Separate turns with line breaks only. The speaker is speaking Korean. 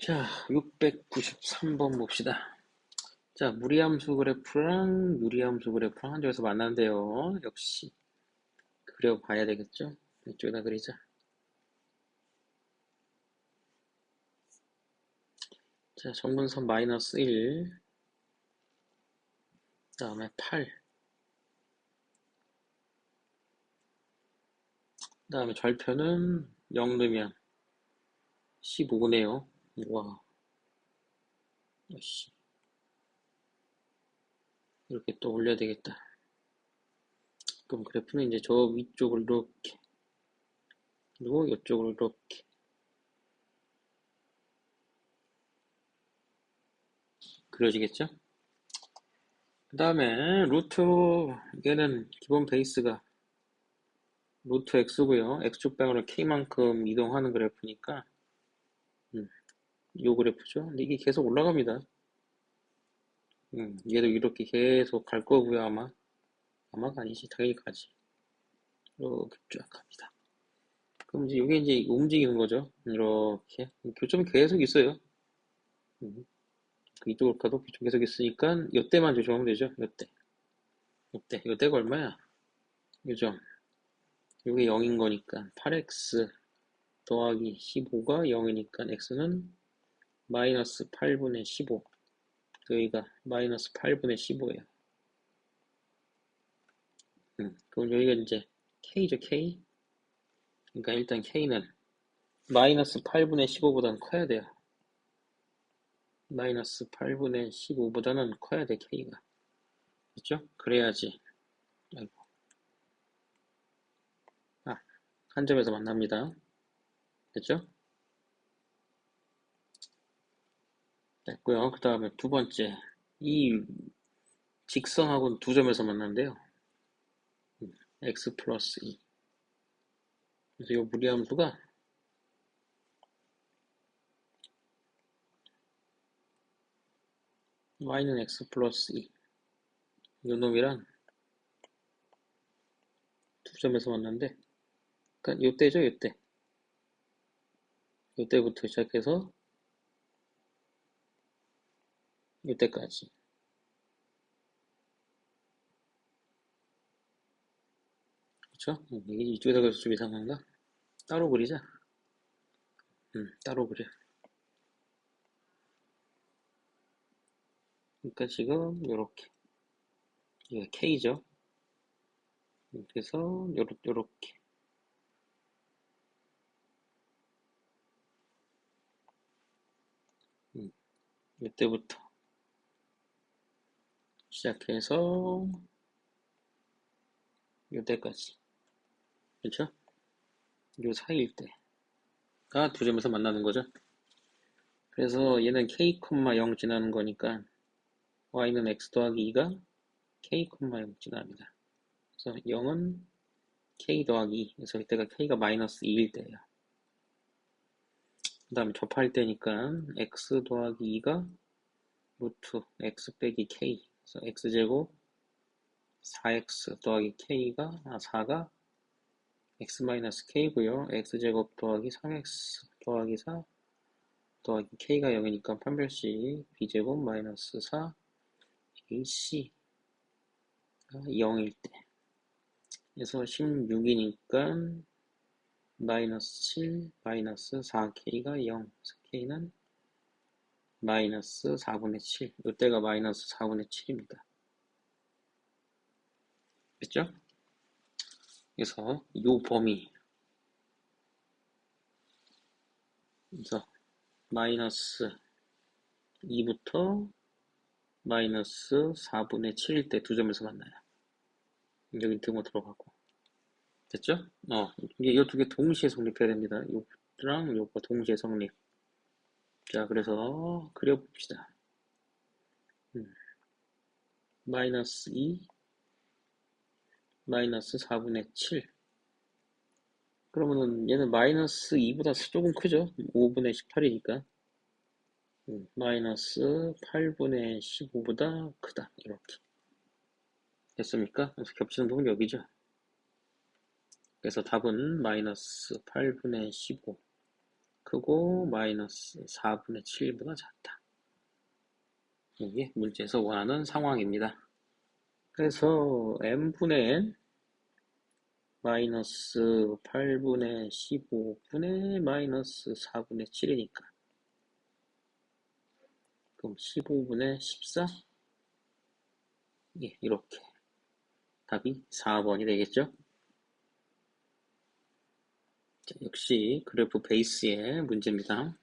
자, 693번 봅시다. 자, 무리함수 그래프랑 유리함수 그래프랑 한쪽에서 만난대요. 역시 그려봐야 되겠죠? 이쪽에다 그리자. 자, 정분선 마이너스 1, 그 다음에 8, 그 다음에 절편은 0 넣으면 15네요. 와, 역시 이렇게 또 올려야 되겠다. 그럼 그래프는 이제 저 위쪽을 이렇게 그리고 이쪽으로 이렇게 그려지겠죠? 그 다음에 루트 얘는 기본 베이스가 루트 x고요. x축방으로 k만큼 이동하는 그래프니까 음, 요 그래프죠. 근데 이게 계속 올라갑니다. 음, 얘도 이렇게 계속 갈 거고요, 아마. 아마가 아니지, 당연히 가지. 이렇게 쫙 갑니다. 그럼 이제 이게 이제 움직이는 거죠. 이렇게. 교점이 계속 있어요. 음, 그 이쪽으로 가도 교점 계속 있으니까, 이때만 조심하면 되죠. 이때. 이때. 이때가 얼마야? 요점. 이게 0인 거니까, 8x 더하기 15가 0이니까, x는 마이너스 8분의 15. 여기가 마이너스 8분의 15예요. 음, 그럼 여기가 이제 k죠, k. 그러니까 일단 k는 마이너스 8분의 15보다는 커야 돼요. 마이너스 8분의 15보다는 커야 돼, k가. 그렇죠? 그래야지. 아이고. 아, 한 점에서 만납니다. 됐죠? 됐고요. 그 다음에 두 번째. 이 직선하고는 두 점에서 만난대요. x 플러스 2. 그래서 이 무리함수가 y는 x 플러스 2. 요 놈이랑 두 점에서 만난데, 그러니까 요때죠, 요때. 요때부터 시작해서 이때까지. 그쵸? 음, 이게 이쪽에다 그려서 좀 이상한가? 따로 그리자. 음, 따로 그려. 그러니까 지금 요렇게. 이게 K죠? 그래서 요렇게, 요렇게. 음, 이때부터 시작해서 요때까지 그렇죠? 요 사이일 때가 두 점에서 만나는 거죠. 그래서 얘는 k,0 지나는 거니까 y는 x 더하기 2가 k,0 지납니다. 그래서 0은 k 더하기 2 그래서 이때가 k가 마이너스 2일 때예요. 그 다음에 접할 때니까 x 더하기 2가 루트 x 빼기 k 그래서 x제곱 4x 더하기 k가 아 4가 x 마이너스 k고요. x제곱 더하기 3x 더하기 4 더하기 k가 0이니까 판별식 b제곱 마이너스 4 ac 가 0일 때 그래서 16이니까 마이너스 7 마이너스 4k가 0 그래서 k는 마이너스 4분의 7. 이때가 마이너스 4분의 7입니다. 됐죠? 그래서 이 범위 그래서 마이너스 2부터 마이너스 4분의 7일 때 두 점에서 만나요. 여기 등호 들어가고 됐죠? 어, 이게 이 두 개 동시에 성립해야 됩니다. 요거랑 요거 동시에 성립. 자, 그래서 그려봅시다. 음. 마이너스 2, 마이너스 4분의 7. 그러면은 얘는 마이너스 2보다 조금 크죠? 5분의 18이니까. 음, 마이너스 8분의 15보다 크다. 이렇게. 됐습니까? 그래서 겹치는 부분 여기죠. 그래서 답은 마이너스 8분의 15. 크고 마이너스 4분의 7보다 작다. 이게 문제에서 원하는 상황입니다. 그래서 n분의 n 마이너스 8분의 15분의 마이너스 4분의 7이니까 그럼 15분의 14? 예, 이렇게 답이 4번이 되겠죠? 자, 역시 그래프 베이스의 문제입니다.